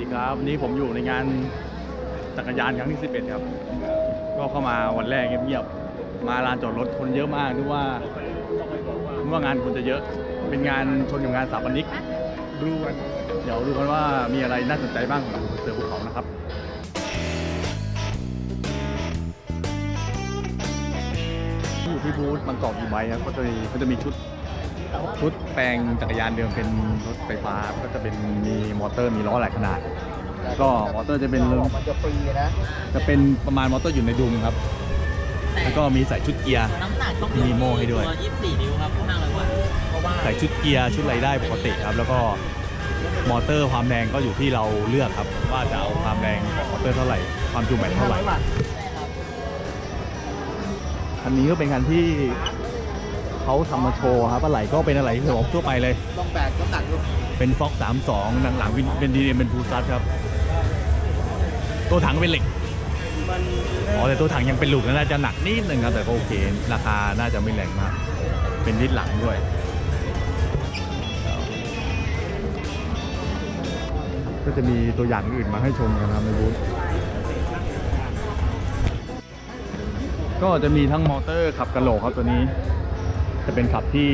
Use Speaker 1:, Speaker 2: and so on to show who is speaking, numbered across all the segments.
Speaker 1: ดีครับวันนี้ผมอยู่ในงานจักรยานครั้งที่ 11 ครับ ก็เข้ามาวันแรกเงียบๆมาลานจอดรถคนเยอะมากนึกว่านึกว่างานคนจะเยอะเป็นงานชนกับงานสถาปนิกดูกันเดี๋ยวดูกันว่ามีอะไรน่าสนใจบ้างของเสือภูเขานะครับอยู่ที่บูธบางกอกอยู่ไบครับก็จะมีก็จะมีชุด ชุดแปลงจักรยานเดิมเป็นรถไฟฟ้าก็จะเป็นมีมอเตอร์มีล้อหลายขนาด ก็มอเตอร์จะเป็น
Speaker 2: มันจะฟรีนะ
Speaker 1: จะเป็นประมาณมอเตอร์อยู่ในดุมครับ แล้วก็มีใส่ชุดเกียร์
Speaker 3: น้ำหนักต้อง
Speaker 1: มีโม่ให้ด้วย
Speaker 3: 24 นิ้วครับ500วัตต์เพราะว่า
Speaker 1: ใส่ชุดเกียร์ชุดอะไรได้ปกติครับ แล้วก็มอเตอร์ความแรงก็อยู่ที่เราเลือกครับ ว่าจะเอาความแรงของมอเตอร์เท่าไหร่ ความจุแบตเท่าไหร่คันนี้ก็เป็นคันที่ เขาทำมาโชว์ครับอะไรก็เป็นอะไรที่ผมทั่วไปเลย
Speaker 2: ต้องแบกน้ำหนักด้วย
Speaker 1: เป็นฟ็อก32หลังหลังๆเป็นดีเอ็มเป็นฟูซัสครับ ตัวถังเป็นเหล็กอ๋อแต่ตัวถังยังเป็นหลุมน่าจะหนักนิดนึงครับแต่ก็โอเค ราคาน่าจะไม่แรงมาก เป็นลิตรหลังด้วยก็จะมีตัวอย่างอื่นมาให้ชมกันครับในบูธก็จะมีทั้งมอเตอร์ขับกระโหลกครับตัวนี้ จะเป็นขับที่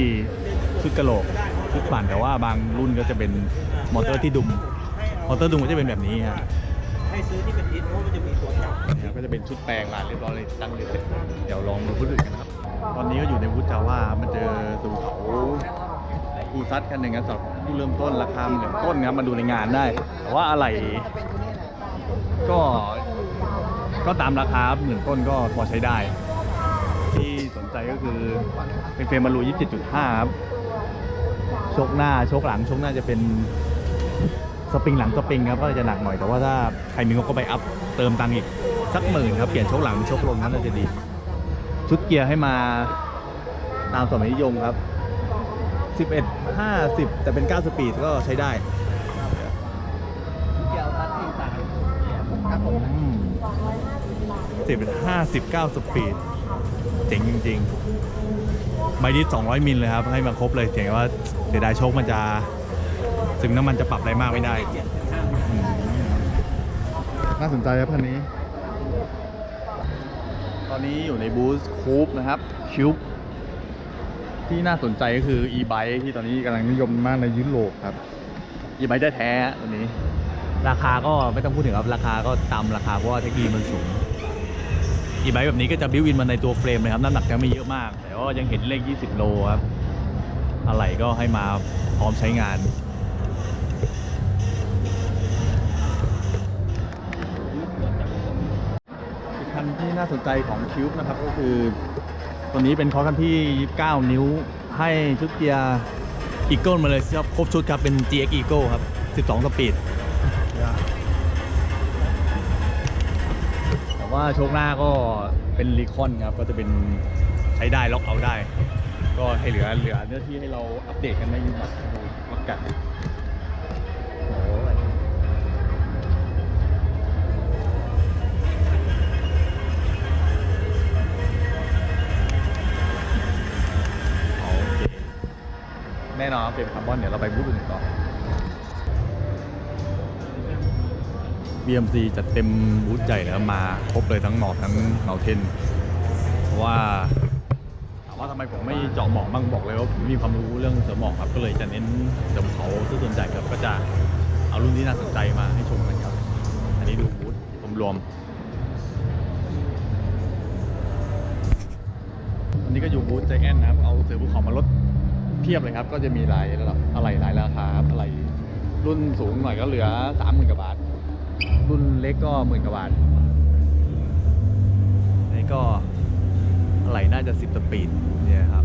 Speaker 1: ชุดกระโหลกชุดปั่นแต่ว่าบางรุ่นก็จะเป็นมอเตอร์ที่ดุม มอเตอร์ดุมก็จะเป็นแบบนี้ฮะ
Speaker 3: ให้ซื้อที่เป็นดิสเพราะมันจะมีตัวจับ
Speaker 1: เนี่ยก็จะเป็นชุดแปลงมาเรียบร้อยเลยตั้งเรียบเสร็จเดี๋ยวลองดูพุทธอื่นกันนะครับ ตอนนี้ก็อยู่ในวุฒิจาว่ามันเจอสู่เขาคูซัดกันหนึ่งครับสำหรับผู้เริ่มต้นราคาเหมือนต้นนะครับมาดูในงานได้แต่ว่าอะไรก็ก็ตามราคาหมื่นต้นก็พอใช้ได้ ที่สนใจก็คือเป็นเฟรมมารู27.5ครับโชคหน้าโชคหลังโชคหน้าจะเป็นสปริงหลังสปริงครับก็จะหนักหน่อยแต่ว่าถ้าใครมีงบก็ไปอัพเติมตังค์อีกสักหมื่นครับเปลี่ยนโชคหลังเป็นโชคลมนั้นน่าจะดี ชุดเกียร์ให้มาตามสมัยนิยมครับ 11 50 แต่เป็น 9 สปีดก็ใช้ได้
Speaker 3: เกี่ยวตัดที่ต่าง
Speaker 2: ครับผม
Speaker 1: สิบเป็นห้าสิบเก้าสปีด เจ๋งจริงๆใบดิส200 มิลเลยครับ ให้มาครบเลยเจ๋งว่าเสียดายโชคมันจะถึงน้ำมันจะปรับอะไรมากไม่ได้อืมน่าสนใจครับคันนี้ ตอนนี้อยู่ในบูธคูปนะครับคิวบที่น่าสนใจก็คือ e-bike ที่ตอนนี้กำลังนิยมมากในยุโรปครับ e-bike แท้ๆตัวนี้ ราคาก็ไม่ต้องพูดถึงครับ ราคาก็ตามราคาเพราะว่าเทคโนโลยีมันสูง อีไบค์แบบนี้ก็จะบิวอินมาในตัวเฟรมเลยครับน้ำหนักยังไม่เยอะมาก แต่ว่ายังเห็นเลข 20 โลครับอะไรก็ให้มาพร้อมใช้งานคันที่น่าสนใจของคิวบนะครับก็คือ ตัวนี้เป็นคอคันที่29นิ้วให้ชุดเกียร์อีเกิลมาเลยครับครบชุดครับเป็น GX Eagle ครับ 12 สปีด ว่าโชคหน้าก็เป็นรีคอนครับก็จะเป็นใช้ได้ล็อกเอาได้ ก็ให้เหลือเหลือเนื้อที่ให้เราอัปเดตกันไม่มากมากกันโอ้โอเคแน่นอนเป็นคาร์บอนเดี๋ยวเราไปบูธอื่นต่อ BMC จัดเต็มบูธใหญ่นะครับมาครบเลยทั้งหมอกทั้งเมาเทนเพราะว่าถามว่าทำไมผมไม่เจาะหมอกบ้างบอกเลยว่าผมมีความรู้เรื่องเสือหมอกครับก็เลยจะเน้นเสือเขาซึ่งส่วนใหญ่ครับก็จะเอารุ่นที่น่าสนใจมาให้ชมกันครับ อันนี้ดูบูธรวมๆอันนี้ก็อยู่บูธใจแอนนะครับ เอาเสือภูเขามาลดเพียบเลยครับ ก็จะมีหลายระดับอะไรหลายราคาครับอะไรรุ่นสูงหน่อยก็เหลือสามหมื่นกว่าบาท รุ่นเล็กก็หมื่นกว่าบาทนี่ก็อะไรน่าจะ 10สปีดเนี่ยครับ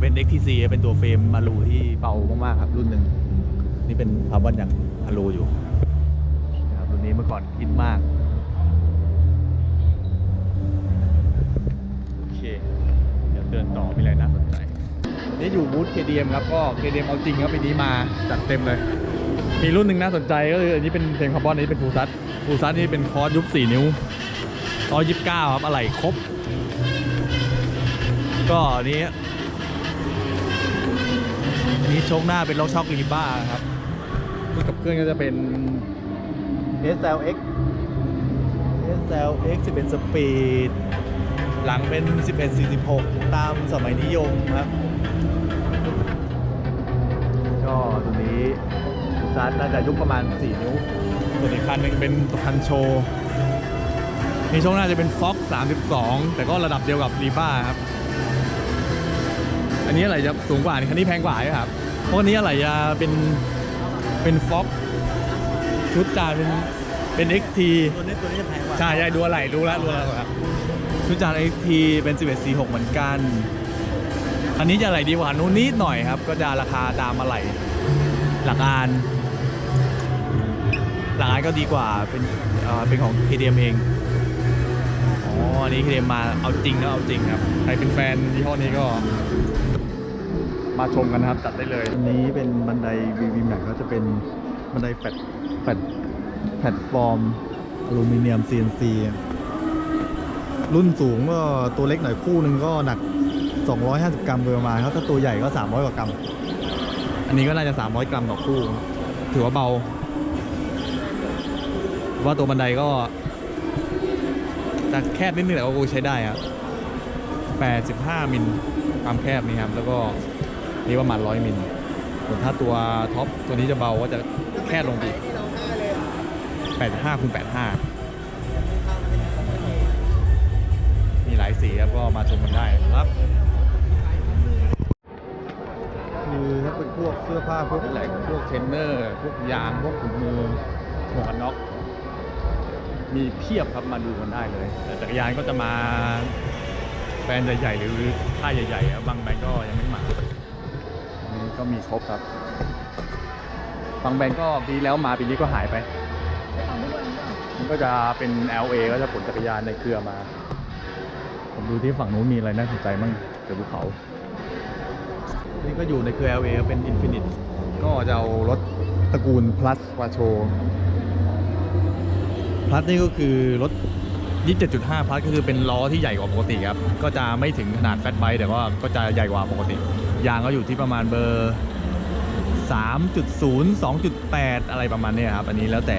Speaker 1: เป็น XTC เป็นตัวเฟรมมารูที่เบามากๆครับ รุ่นหนึ่งนี่เป็นคาร์บอนอย่างฮารูอยู่นะครับรุ่นนี้เมื่อก่อนฮิตมากโอเคเดี๋ยวเดินต่อมีอะไรน่าสนใจนี่อยู่บูธ KDM ครับก็ KDM เอาจริงครับปีนี้มาจัดเต็มเลย มีรุ่นหนึ่งน่าสนใจก็คืออันนี้เป็นเฟรมคาร์บอนอันนี้เป็นฟูซัสฟูซัสนี่เป็นคอร์สยุบ4นิ้วร้อยยิบเก้าครับอะไรครบ ก็อันนี้อันนี้โชคหน้าเป็นล็อกช็อคลีบ้าครับกับเครื่องก็จะเป็น SLX SLX 11สปีดหลังเป็น 1146 ตามสมัยนิยมครับ ซัดน่าจะยุคประมาณ 4 นิ้ว ส่วนอีกคันหนึ่งเป็นคันโชว์นี่ช่วงหน้าจะเป็น Fox 32 แต่ก็ระดับเดียวกับรีบ้าครับ อันนี้อะไรจะสูงกว่านี่คันนี้แพงกว่าใช่ไหมครับ เพราะอันนี้อะไรจะเป็นเป็น Fox ชุดจานเป็นเป็น XT
Speaker 3: ตัวนี้ตัวนี้จะแพงกว่า
Speaker 1: ใช่ใช่ดูอะไรดูแล้วดูแล้วครับชุดจาน XT เป็น 11 46 เหมือนกัน อันนี้จะอะไรดีกว่านู้นนิดหน่อยครับ ก็จะราคาตามอะไรหลักอาน หลักอานก็ดีกว่าเป็นเอ่อเป็นของ KTM เองอ๋ออันนี้ KTM มาเอาจริงแล้วเอาจริงครับใครเป็นแฟนยี่ห้อนี้ก็มาชมกันนะครับจัดได้เลยอันนี้เป็นบันได VV Max ก็จะเป็นบันไดแฟลตแฟลตแพลตฟอร์มอลูมิเนียม CNC รุ่นสูงก็ตัวเล็กหน่อยคู่หนึ่งก็หนัก 250 กรัมโดยประมาณครับถ้าตัวใหญ่ก็ 300 กว่ากรัม อันนี้ก็น่าจะ 300 กรัมต่อคู่ ถือว่าเบา ว่าตัวบันไดก็จะแคบนิดนึงแต่ก็ใช้ได้ครับ85 มิลความแคบนี่ครับ แล้วก็นี่ประมาณ 100 มิลส่วนถ้าตัวท็อปตัวนี้จะเบาก็จะแคบลงไปอีก85คูณ85 มีหลายสีครับก็มาชมกันได้ครับคือถ้าเป็นพวกเสื้อผ้าพวกอะไรพวกเทรนเนอร์ พวกยาง พวกถุงมือหมวกกันน็อก มีเพียบครับมาดูกันได้เลยแต่จักรยานก็จะมาแบรนด์ใหญ่ๆหรือค่ายใหญ่ๆครับบางแบรนด์ก็ยังไม่มาอันนี้ก็มีครบครับบางแบรนด์ก็ปีแล้วมาปีนี้ก็หายไป มันก็จะเป็น LA ก็จะขนจักรยานในเครือมา ผมดูที่ฝั่งนู้นมีอะไรน่าสนใจมั่งเสือภูเขา นี่ก็อยู่ในเครือ LA เป็น Infinite ก็จะเอารถตระกูล Plus มาโชว์ Plus นี่ก็คือรถ 27.5 Plus ก็คือเป็นล้อที่ใหญ่กว่าปกติครับ ก็จะไม่ถึงขนาดแฟตไบค์แต่ว่าก็จะใหญ่กว่าปกติ ยางก็อยู่ที่ประมาณเบอร์ 3.0 2.8 อะไรประมาณนี้ครับ อันนี้แล้วแต่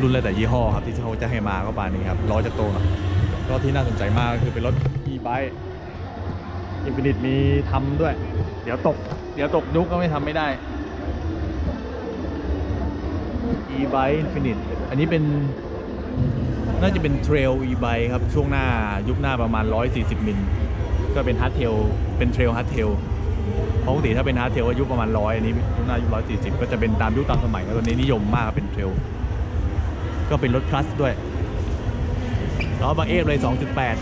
Speaker 1: รุ่นแล้วแต่ยี่ห้อครับที่เขาจะให้มาก็ประมาณนี้ครับล้อจะโตน่อยก็ที่น่าสนใจมากก็คือเป็นรถ e-bike Infinite มีทำด้วย เดี๋ยวตก เดี๋ยวตกยุคก็ไม่ทำไม่ได้ e-bike Infinite อันนี้เป็น น่าจะเป็น Trail e-bike ครับ ช่วงหน้ายุคหน้าประมาณ 140 มิล ก็เป็น hard tail เป็น Trail hard tail ปกติถ้าเป็นฮาร์ดเทลอายุประมาณร้อยอันนี้ยุคหน้ายุคร้อยสี่สิบก็จะเป็นตามยุคตามสมัยแล้วตอนนี้นิยมมากเป็นเทรลก็เป็นรถพลัสด้วยล้อบางเอฟเลยสองจุดแปด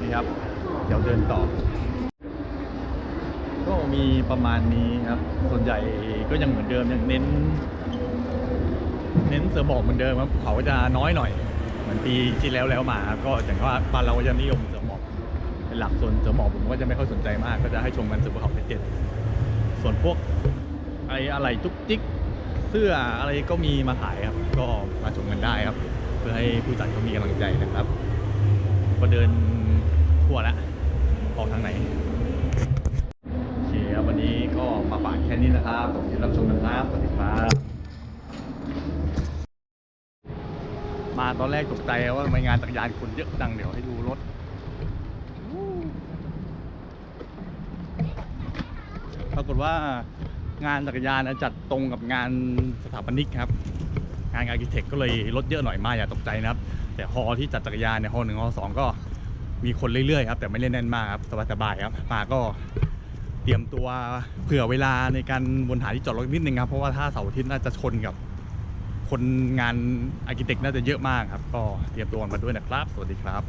Speaker 1: นี่ครับ เดี๋ยวเดินต่อ มีประมาณนี้ครับ ส่วนใหญ่ก็ยังเหมือนเดิมยังเน้น เน้นเสือหมอบเหมือนเดิมครับเขาจะน้อยหน่อย เหมือนปีที่แล้วแล้วมาครับก็อย่างว่าบ้านเราก็จะนิยมเสือหมอบเป็นหลักส่วนเสือหมอบผมก็จะไม่ค่อยสนใจมาก ก็จะให้ชมกันเสือภูเขาเพชรเจ็ดส่วนพวกไอ้อะไรจุกจิกเสื้ออะไรก็มีมาขายครับ ก็มาชมกันได้ครับ เพื่อให้ผู้จัดเขามีกำลังใจนะครับ ก็เดินทั่วล้วออกทางไหนโอเคครับวันนี้ก็ มาฝากแค่นี้นะครับผมที่รับชมกันครับสวัสดีครับ มาตอนแรกตกใจว่าทำไมงานจักรยานคนเยอะดังเดี๋ยวให้ดูรถปรากฏว่างานจักรยานจัดตรงกับงานสถาปนิกครับ งานอาร์คิเทคก็เลยรถเยอะหน่อยมาอย่าตกใจนะครับ แต่ฮอที่จัดจักรยานเนี่ยฮอหนึ่งฮอสองก็มีคนเรื่อยๆครับแต่ไม่เล่นแน่นมากครับสบายๆครับมาก็ เตรียมตัวเผื่อเวลาในการวนหาที่จอดรถนิดนึงครับ เพราะว่าถ้าเสาร์อาทิตย์น่าจะชนกับ คนงานอาร์กิเทคน่าจะเยอะมากครับ ก็เตรียมตัวกันมาด้วยนะครับ สวัสดีครับ